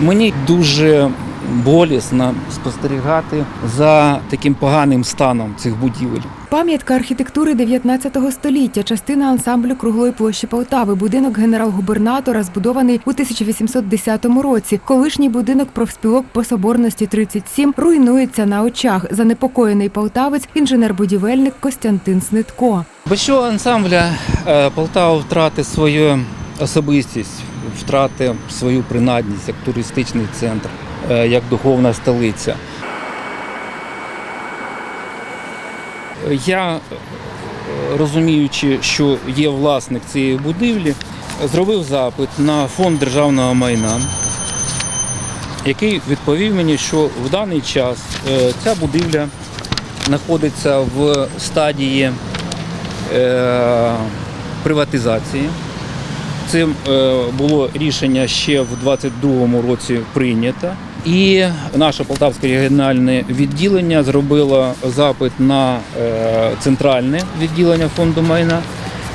Мені дуже болісно спостерігати за таким поганим станом цих будівель. Пам'ятка архітектури 19 століття, частина ансамблю круглої площі Полтави, будинок генерал-губернатора, збудований у 1810 році. Колишній будинок профспілок по соборності 37 руйнується на очах. Занепокоєний полтавець, інженер-будівельник Костянтин Снитко. Без ансамбля е, Полтава втратить свою особистість, втратить свою принадність як туристичний центр, е, як духовна столиця. Я, е, розуміючи, що є власник цієї будівлі, зробив запит на фонд державного майна, який відповів мені, що в даний час е, ця будівля знаходиться в стадії приватизації. Цим е, було рішення ще в 22-му році прийнято. І наше Полтавське регіональне відділення зробило запит на е, центральне відділення фонду майна.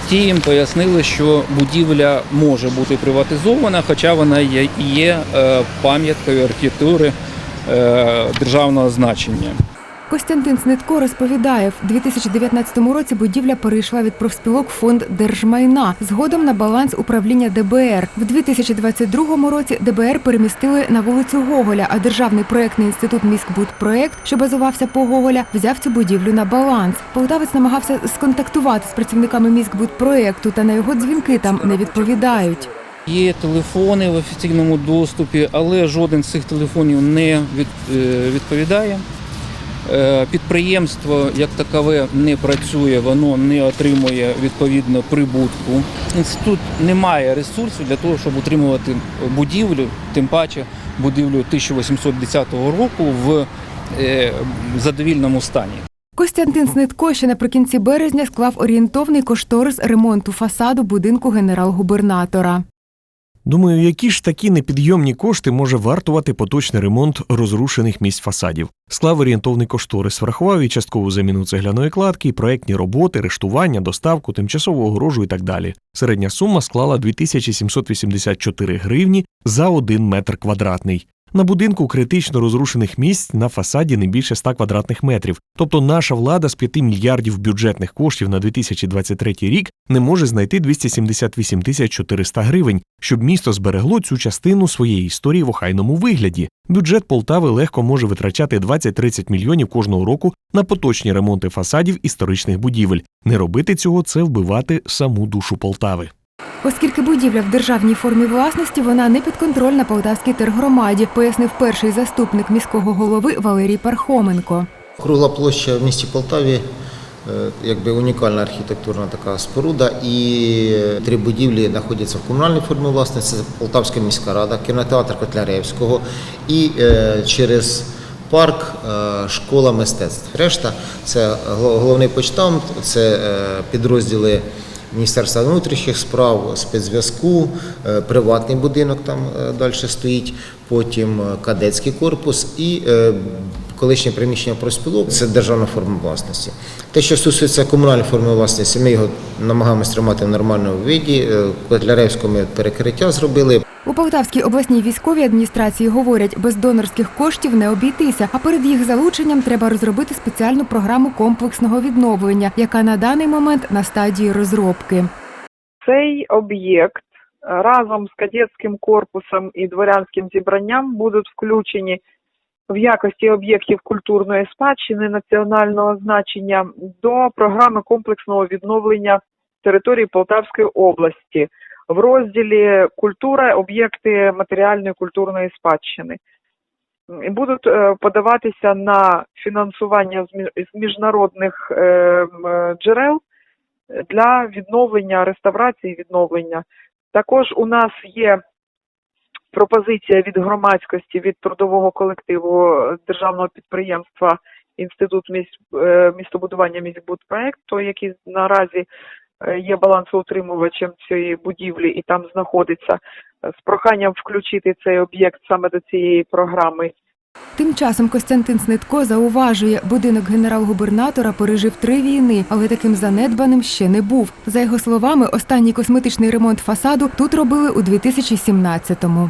Ті їм пояснили, що будівля може бути приватизована, хоча вона є, е, пам'яткою архітектури державного значення. Костянтин Снитко розповідає, в 2019 році будівля перейшла від профспілок фонд держмайна, згодом на баланс управління ДБР. В 2022 році ДБР перемістили на вулицю Гоголя, а державний проектний інститут міськбудпроект, що базувався по Гоголя, взяв цю будівлю на баланс. Полтавець намагався сконтактувати з працівниками міськбудпроекту, та на його дзвінки там не відповідають. Є телефони в офіційному доступі, але жоден з цих телефонів не е, відповідає. Е, Підприємство як такове не працює, воно не отримує відповідно прибутку. Інститут не має ресурсів для того, щоб утримувати будівлю, тим паче будівлю 1810 року в е, задовільному стані. Костянтин Снитко ще наприкінці березня склав орієнтовний кошторис ремонту фасаду будинку генерал-губернатора. Думаю, які ж такі непідйомні кошти може вартувати поточний ремонт розрушених місць фасадів. Склав орієнтовний кошторис, врахував і часткову заміну цегляної кладки, і проектні роботи, рештування, доставку, тимчасову огорожу і так далі. Середня сума склала 2784 гривні за 1 метр квадратний. На будинку критично розрушених місць на фасаді не більше 100 квадратних метрів. Тобто наша влада з 5 мільярдів бюджетних коштів на 2023 рік не може знайти 278 тисяч 400 гривень, щоб місто зберегло цю частину своєї історії в охайному вигляді. Бюджет Полтави легко може витрачати 20-30 мільйонів кожного року на поточні ремонти фасадів історичних будівель. Не робити цього це вбивати саму душу Полтави. Оскільки будівля в державній формі власності, вона не підконтрольна Полтавській тергромаді, пояснив перший заступник міського голови Валерій Пархоменко. Кругла площа в місті Полтаві, е, якби унікальна архітектурна така споруда, і три будівлі знаходяться в комунальній формі власності. Це Полтавська міська рада, кінотеатр Котляревського і е, через парк е, школа мистецтв. Решта це головний почтамт, це підрозділи. Міністерства внутрішніх справ, спецзв'язку, е, приватний будинок там е, далі стоїть, потім е, кадетський корпус і колишнє приміщення профспілок – це державна форма власності. Те, що стосується комунальної форми власності, ми його намагаємося тримати в нормальному виді. Е, Котляревського ми перекриття зробили. У Полтавській обласній військовій адміністрації говорять, без донорських коштів не обійтися, а перед їх залученням треба розробити спеціальну програму комплексного відновлення, яка на даний момент на стадії розробки. Цей об'єкт разом з кадетським корпусом і дворянським зібранням будуть включені в якості об'єктів культурної спадщини національного значення до програми комплексного відновлення території Полтавської області в розділі Культура, об'єкти матеріальної культурної спадщини. І Будуть е, подаватися на фінансування з міжнародних е, джерел для відновлення, реставрації відновлення. Також у нас є пропозиція від громадськості, від трудового колективу е, державного підприємства Інститут місь- е, містобудування міськбудпроекту, який наразі е, є балансоутримувачем цієї будівлі і там знаходиться, з проханням включити цей об'єкт саме до цієї програми. Тим часом Костянтин Снитко зауважує, будинок генерал-губернатора пережив три війни, але таким занедбаним ще не був. За його словами, останній косметичний ремонт фасаду тут робили у 2017-му.